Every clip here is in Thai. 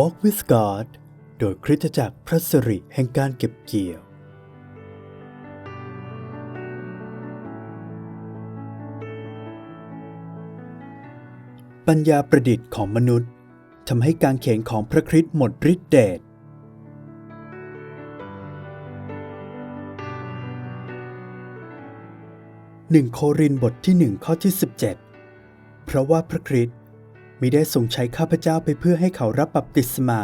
Walk with God โดยคริสตจักรพระสิริแห่งการเก็บเกี่ยว ปัญญาประดิษฐ์ของมนุษย์ทำให้การเขียนของพระคริสต์หมดฤทธิ์เดชหนึ่งโครินบทที่หนึ่งข้อที่ 17 เพราะว่าพระคริสต์ มิได้ทรงใช้ข้าพเจ้าไปเพื่อให้เขารับบัพติศมา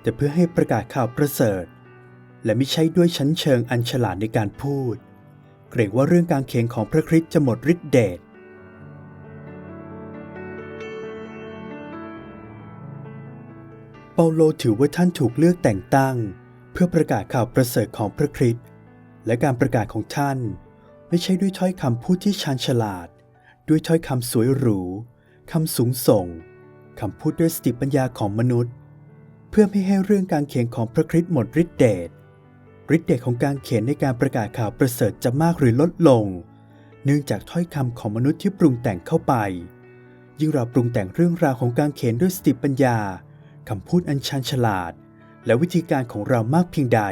แต่เพื่อให้ประกาศข่าวประเสริฐ และไม่ใช่ด้วยชั้นเชิงอันฉลาดในการพูด เกรงว่าเรื่องการเขียนของพระคริสต์จะหมดฤทธิ์เดชเปาโลถือว่าท่านถูกเลือกแต่งตั้ง เพื่อประกาศข่าวประเสริฐของพระคริสต์และการประกาศของท่าน ไม่ใช่ด้วยถ้อยคำพูดที่ชาญฉลาด ด้วยถ้อยคำสวยหรู คำสูงส่ง คำพูดด้วยสติปัญญาของมนุษย์ เพื่อไม่ให้เรื่องการเขียนของพระคริสต์หมดฤทธิ์เดชฤทธิ์เดชของการเขียนในการประกาศข่าวประเสริฐจะมากหรือลดลง เนื่องจากถ้อยคำของมนุษย์ที่ปรุงแต่งเข้าไป ยิ่งเราปรุงแต่งเรื่องราวของการเขียนด้วยสติปัญญาคำพูดอันชันฉลาด และวิธีการของเรามากเพียงใด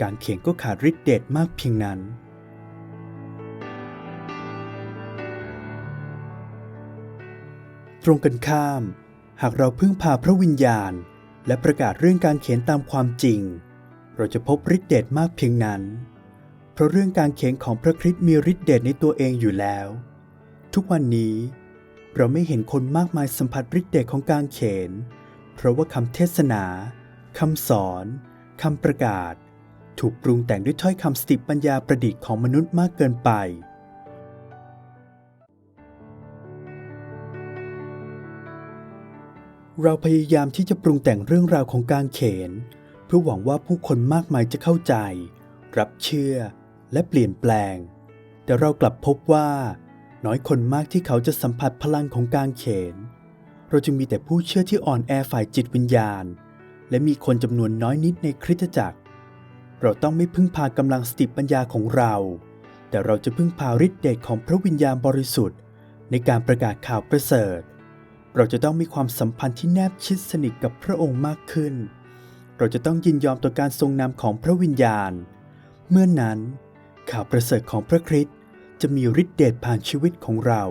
การเขียนก็ขาดฤทธิ์เดชมากเพียงนั้น รงกันข้าม หากเราพึ่งพาพระวิญญาณ และประกาศเรื่องการเขียนตามความจริง เราจะพบฤทธิเดชมากเพียงนั้น เพราะเรื่องการเขียนของพระคริสต์มีฤทธิเดชในตัวเองอยู่แล้ว ทุกวันนี้ เราไม่เห็นคนมากมายสัมผัสฤทธิเดชของการเขียนเพราะว่าคำเทศนาคำสอนคำประกาศ ถูกปรุงแต่งด้วยถ้อยคำสติปัญญาประดิษฐ์ของมนุษย์มากเกินไป เราพยายามที่จะปรุงแต่งเรื่องราวของการเขน เพื่อหวังว่าผู้คนมากมายจะเข้าใจ รับเชื่อ และเปลี่ยนแปลง แต่เรากลับพบว่า น้อยคนมากที่เขาจะสัมผัสพลังของการเขน เราจึงมีแต่ผู้เชื่อที่อ่อนแอฝ่ายจิตวิญญาณ และมีคนจำนวนน้อยนิดในคริสตจักร เราต้องไม่พึ่งพากำลังสติปัญญาของเรา แต่เราจะพึ่งพาฤทธิ์เดชของพระวิญญาณบริสุทธิ์ ในการประกาศข่าวประเสริฐ เราจะต้องมีความสัมพันธ์ที่แนบชิดสนิทกับพระองค์มากขึ้น เราจะต้องยินยอมต่อการทรงนำของพระวิญญาณ เมื่อนนั้น ข่าวประเสริฐของพระคริสต์จะมีฤทธิ์เดชผ่านชีวิตของเรา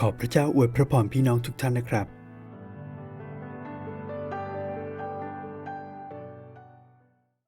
ขอพระเจ้าอวยพระพรพี่น้องทุกท่านนะครับ